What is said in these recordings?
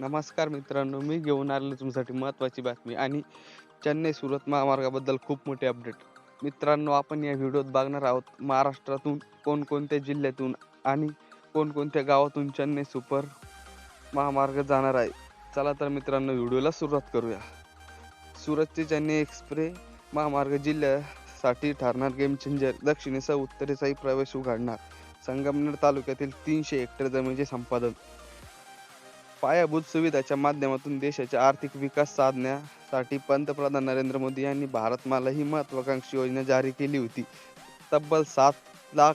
नमस्कार मित्रांनो मी घेऊन आलेलो तुमच्यासाठी महत्त्वाची बातमी आणि चेन्नई सुरत महामार्गाबद्दल खूप मोठे अपडेट मित्रांनो आपण या व्हिडिओत बघणार आहोत महाराष्ट्रातून कोणकोणत्या जिल्ह्यातून आणि कोणकोणत्या गावातून चेन्नई सुपर महामार्ग जाणार आहे. चला तर मित्रांनो व्हिडिओला सुरुवात करूया. सुरत ते चेन्नई एक्सप्रेस महामार्ग जिल्ह्यासाठी ठरणार गेम चेंजर. दक्षिणेचा उत्तरेचाही प्रवेश उघडणार. संगमनेर तालुक्यातील तीनशे हेक्टर जमिनीचे संपादन. पायाभूत सुविधाच्या माध्यमातून देशाचा आर्थिक विकास साधण्यासाठी पंतप्रधान नरेंद्र मोदी यांनी भारतमाला ही महत्वाकांक्षी योजना जारी केली होती. तब्बल सात लाख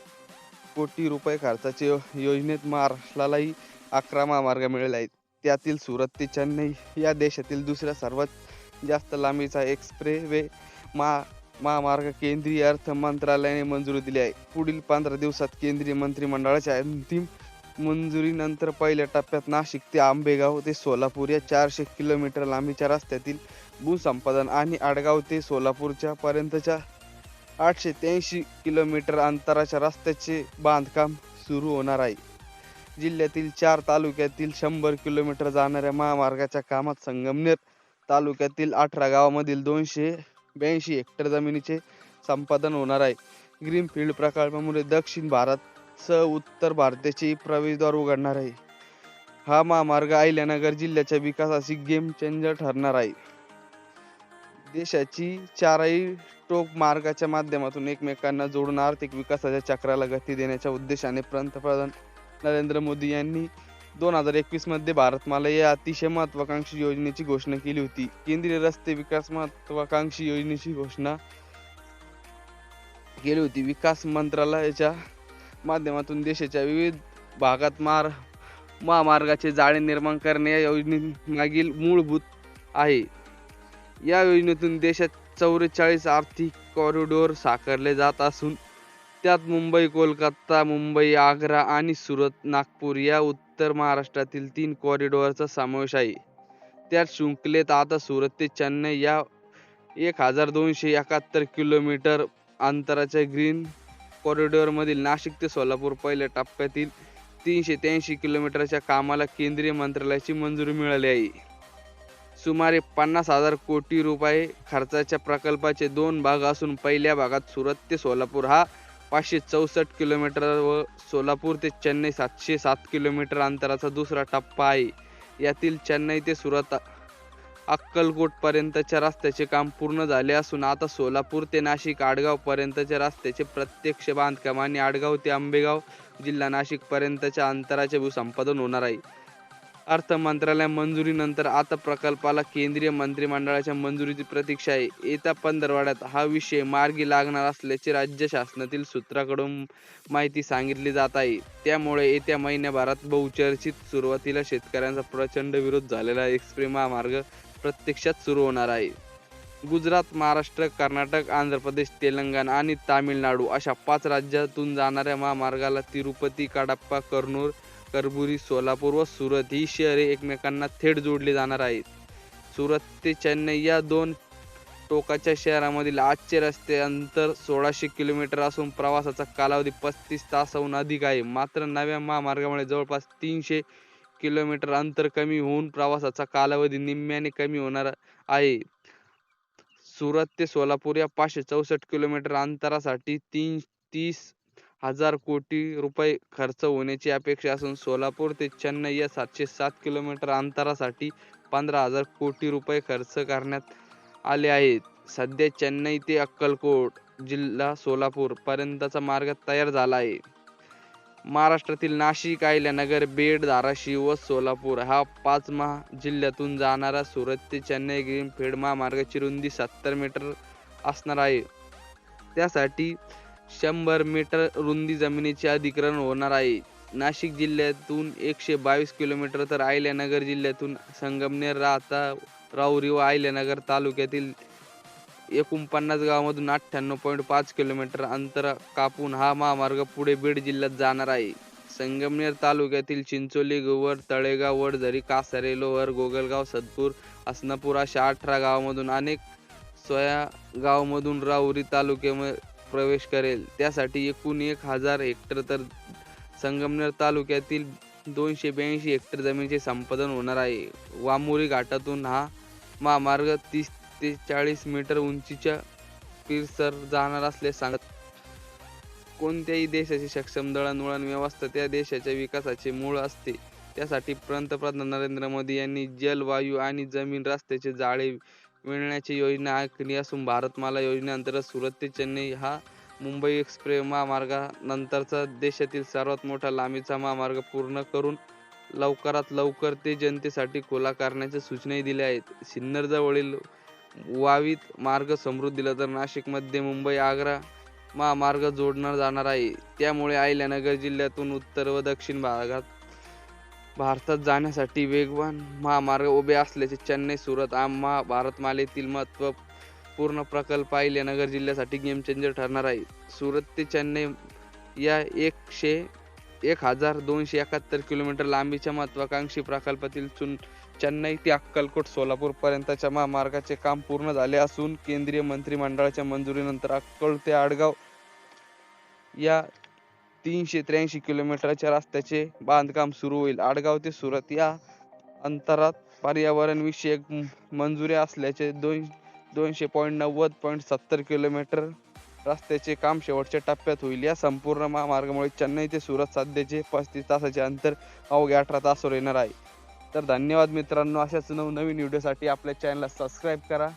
कोटी रुपये खर्चाचे योजनेत महाराष्ट्रालाही अकरा महामार्ग मिळाले आहेत. त्यातील सुरत ते चेन्नई या देशातील दुसऱ्या सर्वात जास्त लांबीचा एक्सप्रेस वे महा महामार्ग केंद्रीय अर्थ मंत्रालयाने मंजुरी दिली आहे. पुढील पंधरा दिवसात केंद्रीय मंत्रिमंडळाच्या अंतिम मंजुरीनंतर पहिल्या टप्प्यात नाशिक ते आंबेगाव ते सोलापूर या चारशे किलोमीटर लांबीच्या रस्त्यातील भूसंपादन आणि आडगाव ते सोलापूरच्या पर्यंतच्या आठशे त्र्याऐंशी किलोमीटर अंतराच्या रस्त्याचे बांधकाम सुरू होणार आहे. जिल्ह्यातील चार तालुक्यातील शंभर किलोमीटर जाणाऱ्या महामार्गाच्या कामात संगमनेर तालुक्यातील अठरा गावामधील दोनशे ब्याऐंशी हेक्टर जमिनीचे संपादन होणार आहे. ग्रीनफील्ड प्रकल्पामुळे दक्षिण भारत सह उत्तर भारताचे प्रवेशद्वार उघडणार आहे. हा महामार्ग अहिल्यानगर जिल्ह्याच्या विकासाशी गेम चेंजर ठरणार आहे. देशाची चारही टोक मार्गाच्या माध्यमातून एकमेकांना जोडून आर्थिक विकासाच्या चक्राला गती देण्याच्या उद्देशाने पंतप्रधान नरेंद्र मोदी यांनी दोन हजार एकवीसमध्ये भारतमाला या अतिशय महत्वाकांक्षी योजनेची घोषणा केली होती. केंद्रीय रस्ते विकास महत्वाकांक्षी योजनेची घोषणा केली होती. विकास मंत्रालयाच्या माध्यमातून देशाच्या विविध भागात मार महामार्गाचे जाळे निर्माण करणे या योजनेमागील मूलभूत आहे. या योजनेतून देशात चौवेचाळीस आर्थिक कॉरिडॉर साकारले जात असून त्यात मुंबई कोलकाता मुंबई आग्रा आणि सुरत नागपूर या उत्तर महाराष्ट्रातील तीन कॉरिडॉरचा समावेश आहे. त्यात शृंखलेत आता सुरत ते चेन्नई या एक हजार दोनशे एकाहत्तर किलोमीटर अंतराच्या ग्रीन कॉरिडॉरमधील नाशिक ते सोलापूर पहिल्या टप्प्यातील तीनशे त्र्याऐंशी किलोमीटरच्या कामाला केंद्रीय मंत्रालयाची मंजुरी मिळाली आहे. सुमारे पन्नास हजार कोटी रुपये खर्चाच्या प्रकल्पाचे दोन भाग असून पहिल्या भागात सुरत ते सोलापूर हा पाचशे चौसष्ट किलोमीटर व सोलापूर ते चेन्नई सातशे सात किलोमीटर अंतराचा दुसरा टप्पा आहे. यातील चेन्नई ते सुरत अक्कलकोटपर्यंतच्या रस्त्याचे काम पूर्ण झाले असून आता सोलापूर ते नाशिक आडगावपर्यंतच्या रस्त्याचे प्रत्यक्ष बांधकाम आणि आडगाव ते आंबेगाव जिल्हा नाशिकपर्यंतच्या अंतराचे भूसंपादन होणार आहे. अर्थ मंत्रालय मंजुरीनंतर आता प्रकल्पाला केंद्रीय मंत्रिमंडळाच्या मंजुरीची प्रतीक्षा आहे. येत्या पंधरवाड्यात हा विषय मार्गी लागणार असल्याचे राज्य शासनातील सूत्राकडून माहिती सांगितली जात आहे. त्यामुळे येत्या महिन्याभरात बहुचर्चित सुरुवातीला शेतकऱ्यांचा प्रचंड विरोध झालेला एक्सप्रे महामार्ग प्रत्यक्षात सुरू होणार आहे. गुजरात महाराष्ट्र कर्नाटक आंध्र प्रदेश तेलंगणा आणि तामिळनाडू अशा पाच राज्यातून जाणाऱ्या महामार्गाला तिरुपती काडाप्पा कर्नूर करबुरी सोलापूर व सुरत ही शहरे एकमेकांना थेट जोडली जाणार आहेत. सुरत ते चेन्नई या दोन टोकाच्या शहरामधील आजचे रस्ते अंतर सोळाशे किलोमीटर असून प्रवासाचा कालावधी पस्तीस तासाहून अधिक आहे. मात्र नव्या महामार्गामुळे जवळपास तीनशे किलोमीटर अंतर कमी होऊन प्रवासाचा कालावधी निम्म्याने कमी होणार आहे. सुरत ते सोलापूर या पाचशे चौसष्ट किलोमीटर अंतरासाठी तीन तीस हजार कोटी रुपये खर्च होण्याची अपेक्षा असून सोलापूर ते चेन्नई या सातशे सात किलोमीटर अंतरासाठी पंधरा हजार कोटी रुपये खर्च करण्यात आले आहेत. सध्या चेन्नई ते अक्कलकोट जिल्हा सोलापूर पर्यंतचा मार्ग तयार झाला आहे. महाराष्ट्रातील नाशिक अहिल्यानगर बेड धाराशिव व सोलापूर हा पाच महा जिल्ह्यातून जाणारा सुरत ते चेन्नई ग्रीनफील्ड महामार्गाची रुंदी सत्तर मीटर असणार आहे. त्यासाठी शंभर मीटर रुंदी जमिनीचे अधिग्रहण होणार आहे. नाशिक जिल्ह्यातून एकशे बावीस किलोमीटर तर अहिल्यानगर जिल्ह्यातून संगमनेर राहता राहुरी व अहिल्यानगर तालुक्यातील एकोणपन्नास गावामधून अठ्ठ्याण्णव पॉईंट पाच किलोमीटर अंतर कापून हा महामार्ग पुढे बीड जिल्ह्यात जाणार आहे. संगमनेर तालुक्यातील चिंचोली गोवर तळेगाव वडझरी कासारे लोहर गोगलगाव सदपूर असनापूर अशा अठरा गावामधून अनेक सोया गावामधून राहुरी तालुक्यामध्ये प्रवेश करेल. त्यासाठी एकूण एक हजार हेक्टर तर संगमनेर तालुक्यातील दोनशे ब्याऐंशी हेक्टर जमिनीचे संपादन होणार आहे. वामुरी घाटातून हा महामार्ग तीस ते चाळीस मीटर उंचीच्या पिरसर जाणार असल्याचे सांगत कोणत्याही देशाची सक्षम दळणवळण व्यवस्था त्या देशाच्या विकासाचे मूळ असते. त्यासाठी पंतप्रधान नरेंद्र मोदी यांनी जल वायू आणि जमीन रस्त्याचे जाळे विणण्याची योजना आखली असून भारतमाला योजनेअंतर्गत सुरत ते चेन्नई हा मुंबई एक्सप्रेस महामार्गानंतरचा देशातील सर्वात मोठा लांबीचा महामार्ग पूर्ण करून लवकरात लवकर ते जनतेसाठी खुला करण्याच्या सूचनाही दिल्या आहेत. सिन्नर जवळील वावीत मार्ग समृद्धीला तर नाशिकमध्ये मुंबई आग्रा महामार्ग जोडणार जाणार आहे. त्यामुळे अहिल्यानगर जिल्ह्यातून उत्तर व दक्षिण भागात भारतात जाण्यासाठी वेगवान महामार्ग उभे असल्याचे चेन्नई सुरत आम्हा भारतमालेतील महत्त्वपूर्ण प्रकल्प अहिल्यानगर जिल्ह्यासाठी गेम चेंजर ठरणार आहे. सुरत ते चेन्नई या एकशे एक हजार दोनशे एकाहत्तर किलोमीटर लांबीच्या महत्वाकांक्षी प्रकल्पातील चुन चेन्नई ते अक्कलकोट सोलापूर पर्यंतच्या महामार्गाचे काम पूर्ण झाले असून केंद्रीय मंत्रिमंडळाच्या मंजुरीनंतर अक्कल ते आडगाव या तीनशे त्र्याऐंशी किलोमीटरच्या रस्त्याचे बांधकाम सुरू होईल. आडगाव ते सुरत या अंतरात पर्यावरण विषयक मंजुरी असल्याचे दोन दोनशे पॉईंट नव्वद पॉईंट सत्तर किलोमीटर रस्त्याचे काम शेवटच्या टप्प्यात होईल. या संपूर्ण महामार्गामुळे चेन्नई ते सुरत सध्याचे पस्तीस तासाचे अंतर अवघ्या अठरा तासावर येणार आहे. तर धन्यवाद मित्रांनो. अशाच नवनवीन व्हिडिओसाठी आपल्या चॅनलला सबस्क्राईब करा.